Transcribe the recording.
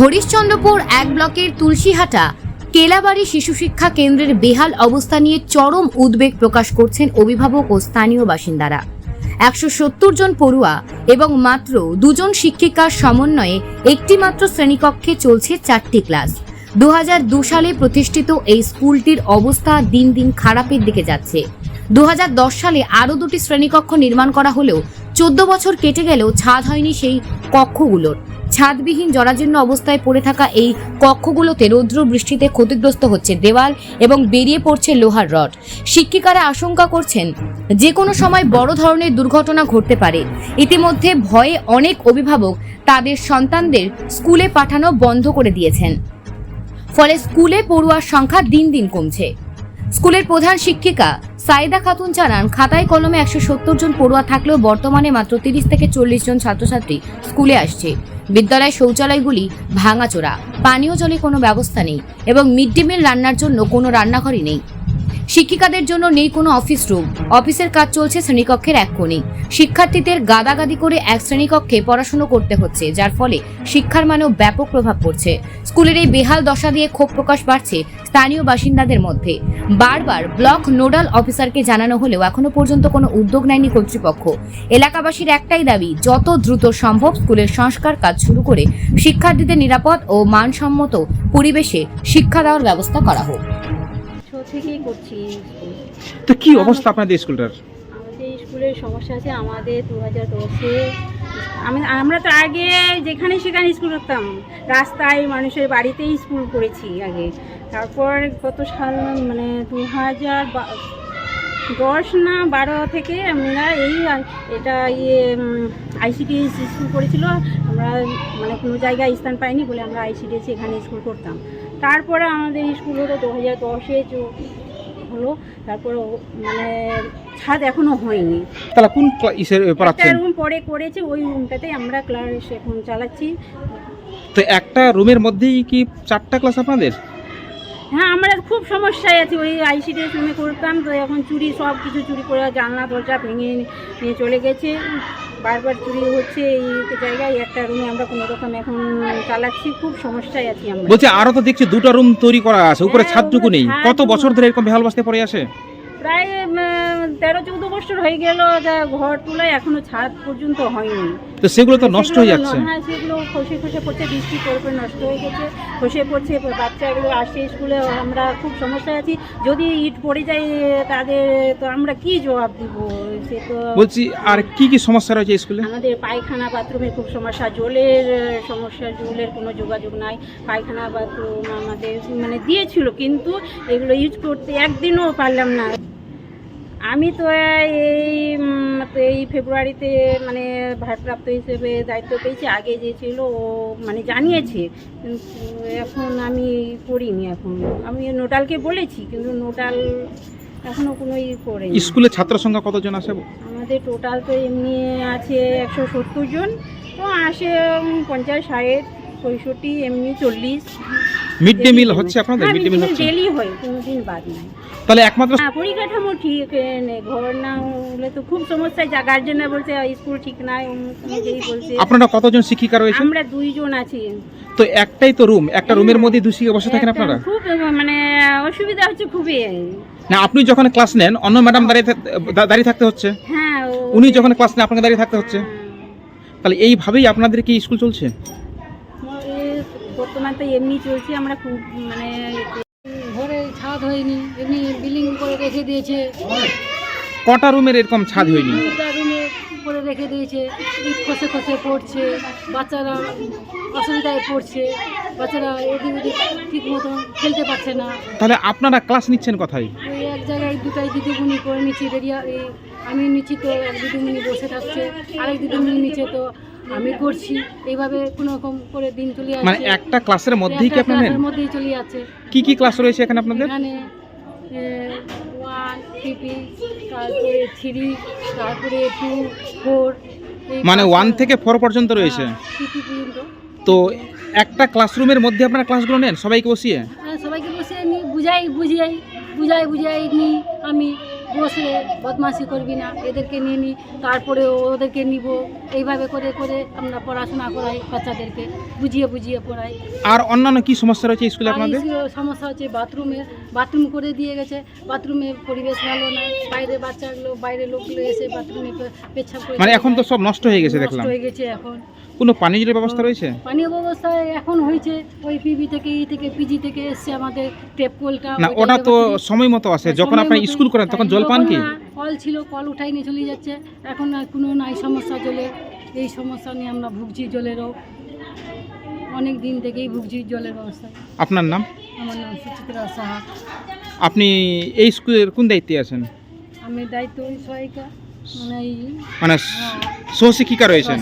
হরিশ্চন্দ্রপুর এক ব্লকের তুলসীহাটা, কেলাবাড়ি শিশু শিক্ষা কেন্দ্রের বেহাল অবস্থা নিয়ে চরম উদ্বেগ প্রকাশ করছেন অভিভাবক ও স্থানীয় বাসিন্দারা। একশো সত্তর জন পড়ুয়া এবং মাত্র দুজন শিক্ষিকার সমন্বয়ে একটি মাত্র শ্রেণীকক্ষে চলছে চারটি ক্লাস। দু দু সালে প্রতিষ্ঠিত এই স্কুলটির অবস্থা দিন দিন খারাপের দিকে যাচ্ছে। দু হাজার দশ সালে আরও দুটি শ্রেণীকক্ষ নির্মাণ করা হলেও চোদ্দ বছর কেটে গেলেও ছাদ হয়নি সেই কক্ষগুলোর। ছাদবিহীন জরাজীর্ণ অবস্থায় পড়ে থাকা এই কক্ষগুলোতে রৌদ্র বৃষ্টিতে ক্ষতিগ্রস্ত হচ্ছে দেওয়াল এবং বেরিয়ে পড়ছে লোহার রড। শিক্ষিকারা আশঙ্কা করছেন যে কোনো সময় বড় ধরনের দুর্ঘটনা ঘটতে পারে। ইতিমধ্যে ভয়ে অনেক অভিভাবক তাদের সন্তানদের স্কুলে পাঠানো বন্ধ করে দিয়েছেন। ফলে স্কুলে পড়ুয়ার সংখ্যা দিন দিন কমছে। স্কুলের প্রধান শিক্ষিকা সাইদা খাতুন জানান, খাতায় কলমে একশো সত্তর জন পড়ুয়া থাকলেও বর্তমানে মাত্র তিরিশ থেকে চল্লিশ জন ছাত্রছাত্রী স্কুলে আসছে। বিদ্যালয়ের শৌচালয়গুলি ভাঙাচোরা, পানীয় জলে কোনো ব্যবস্থা নেই এবং মিড ডে মিল রান্নার জন্য কোনো রান্নাঘরই নেই। শিক্ষিকাদের জন্য নেই কোনো অফিস রুম। অফিসের কাজ চলছে শ্রেণীকক্ষের এক কোণে। শিক্ষার্থীদের গাদাগাদি করে এক শ্রেণীকক্ষে পড়াশুনো করতে হচ্ছে, যার ফলে শিক্ষার মানেও ব্যাপক প্রভাব পড়ছে। স্কুলের এই বেহাল দশা দিয়ে ক্ষোভ প্রকাশ বাড়ছে স্থানীয় বাসিন্দাদের মধ্যে। বারবার ব্লক নোডাল অফিসারকে জানানো হলেও এখনও পর্যন্ত কোনো উদ্যোগ নেয়নি কর্তৃপক্ষ। এলাকাবাসীর একটাই দাবি, যত দ্রুত সম্ভব স্কুলের সংস্কার কাজ শুরু করে শিক্ষার্থীদের নিরাপদ ও মানসম্মত পরিবেশে শিক্ষা দেওয়ার ব্যবস্থা করা হোক। থেকেই করছি তো কি অবস্থা আপনাদের স্কুলটার? আমাদের স্কুলের সমস্যা আছে আমাদের দু হাজার দশে আমি আমরা তো আগে যেখানে সেখানে স্কুল করতাম। রাস্তায় মানুষের বাড়িতেই স্কুল করেছি আগে। তারপর কত সাল মানে দু হাজার দশ না বারো থেকে আমরা এই এটা ইয়ে আইসিডি স্কুল করেছিল। আমরা মানে কোনো জায়গায় স্থান পাইনি বলে আমরা আইসিডিএস এখানে স্কুল করতাম। তারপরে আমাদের স্কুল হলো দু হাজার দশে হলো তারপরে মানে ছাদ এখনও হয়নি। তাহলে কোন ক্লা- ইসের পড়াচ্ছেন? রুম পরে করেছে ওই রুমটাতে আমরা ক্লাস এখন চালাচ্ছি। তো একটা রুমের মধ্যেই কি চারটা ক্লাস আপনাদের? হ্যাঁ আমরা খুব সমস্যায় আছি। ওই আইসিডিএস রুমে করতাম তো এখন চুরি সব কিছু চুরি করে জানলা দরজা ভেঙে নিয়ে চলে গেছে। বারবার চুরি হচ্ছে এই জায়গায় একটা রুমে আমরা কোনো রকম এখন চালাচ্ছি খুব সমস্যায় আছি আমরা। বলছি আরও তো দেখছি দুটো রুম তৈরি করা আছে উপরে হ্যাঁ, ছাদটুকু নেই। কত বছর ধরে এরকম বেহাল বাসতে পড়ে আসে প্রায় তেরো চৌদ্দ বছর হয়ে গেল যা ঘর তুলে এখনও ছাদ পর্যন্ত হয়নি। তো সেগুলো তো নষ্ট হয়ে যাচ্ছে। হ্যাঁ সেগুলো খসে খসে পড়ছে বৃষ্টি পড়ে পড়ে নষ্ট হয়ে গেছে খসে পড়ছে বাচ্চাগুলো আসছে স্কুলে আমরা খুব সমস্যায় আছি। যদি ইট পড়ে যায় তাদের তো আমরা কি জবাব দিব? সে তো বলছি আর কি কি সমস্যা রয়েছে স্কুলে? আমাদের পায়খানা বাথরুমের খুব সমস্যা জলের সমস্যা জলের কোনো যোগাযোগ নাই। পায়খানা বাথরুম আমাদের মানে দিয়েছিল কিন্তু এগুলো ইউজ করতে একদিনও পারলাম না। আমি তো এই এই ফেব্রুয়ারিতে মানে ভারপ্রাপ্ত হিসেবে দায়িত্ব পেয়েছি আগে যে ছিল ও মানে জানিয়েছে। কিন্তু এখন আমি করিনি এখন। আমি নোটালকে বলেছি কিন্তু নোটাল এখনও কোনো ই করে স্কুলে ছাত্র সংখ্যা কতজন আছে? আমাদের টোটাল তো এমনি আছে একশো সত্তর জন। তো আসে পঞ্চাশ ষাট পঁয়ষট্টি এমনি চল্লিশ। মিড ডে মিল হচ্ছে আপনাদের? মিড ডে মিল হচ্ছে? ডেলি হয় কোনো দিন বাদ নাই। তাহলে একমাত্র হ্যাঁ পরিকাঠামো ঠিক নেই ঘর না হলে তো খুব সমস্যা যা গার্জেনরা বলছে স্কুল ঠিক নাই অনুযায়ী বলছে। আপনারা কতজন শিক্ষিকা রয়েছেন? আমরা দুইজন আছি। তো একটাই তো রুম একটা রুমের মধ্যে দুই শিক্ষিকা বসে থাকেন আপনারা? খুব মানে অসুবিধা হচ্ছে খুবই। না আপনি যখন ক্লাস নেন অন্য ম্যাডাম দাঁড়িয়ে দাঁড়িয়ে থাকতে হচ্ছে। হ্যাঁ উনি যখন ক্লাস নেন আপনাকে দাঁড়িয়ে থাকতে হচ্ছে। হ্যাঁ। তাহলে এইভাবেই আপনাদের কি স্কুল চলছে? এই বর্তমান তো এমনি চলছে আমরা খুব মানে ঘরে ছাদ হয়নি এমনি বিল্ডিং করে রেখে দিয়েছে। কটা রুমের এরকম ছাদ হয়নি? দুটা রুমে করে রেখে দিয়েছে ইট খসে খসে পড়ছে বাচ্চারা অসুবিধায় পড়ছে বাচ্চারা এদিক ওদিক ঠিক মতন খেলতে পারছে না। তাহলে আপনারা ক্লাস নিচ্ছেন কোথায়? ওই এক জায়গায় দুটাই দিদিমণি করে নিচ্ছি রেডিয়া এই আমি নিচ্ছি তো এক দিদিমণি বসে থাকছে আরেক দিদিমণি নিচে তো আমি করছি। এইভাবে কোনো রকম করে দিন চলে মানে একটা ক্লাসের মধ্যেই কি নেন ক্লাসের মধ্যেই চলে যাচ্ছে। কি কি ক্লাস রয়েছে এখানে আপনাদের? এখানে ওয়ান থ্রি তারপরে থ্রি তারপরে টু ফোর মানে ওয়ান থেকে ফোর পর্যন্ত রয়েছে। পর্যন্ত। তো একটা ক্লাসরুমের মধ্যে আপনারা ক্লাসগুলো নেন? সবাইকে বসিয়ে? হ্যাঁ, সবাইকে বসে নি বুঝাই বুঝিয়াই বুঝাই বুঝাই নি আমি। বসে বদমাশি করবি না এদেরকে নিয়ে নিই তারপরে ওদেরকে নিব। এইভাবে করে করে আমরা পড়াশোনা করাই বাচ্চাদেরকে বুঝিয়ে বুঝিয়ে পড়াই। আর অন্যান্য কি সমস্যা রয়েছে স্কুলে আপনাদের? সমস্যা হচ্ছে বাথরুমে বাথরুম করে দিয়ে গেছে বাথরুমে পরিবেশ ভালো না বাইরে বাচ্চাগুলো বাইরে লোকগুলো এসে বাথরুমে পে- পেচ্ছাপ করে মানে এখন তো সব নষ্ট হয়ে গেছে নষ্ট দেখলাম। হয়ে গেছে এখন। কোনো পানীয় জলের ব্যবস্থা রয়েছে? পানীয় ব্যবস্থা এখন হয়েছে ওই পিবি থেকে ই থেকে পিজি থেকে এসছে আমাদের টেপ কলটা না ওটা তো সময় মতো আসে হ্যাঁ, যখন আপনি স্কুল করেন তখন জল পান কি? কল ছিল কল উঠাই নিয়ে চলে যাচ্ছে। এখন আর কোনো নাই সমস্যা জলের এই সমস্যা নিয়ে আমরা ভুগছি জলেরও। অনেক দিন থেকেই ভুগছি জলের ব্যবস্থা। আপনার নাম? আমার নাম সুচিত্রা সাহা। আপনি এই স্কুলের কোন দায়িত্বে আছেন? আমি দায়িত্ব সহায়িকা মানে মানে হ্যাঁ, সহশিক্ষিকা রয়েছেন।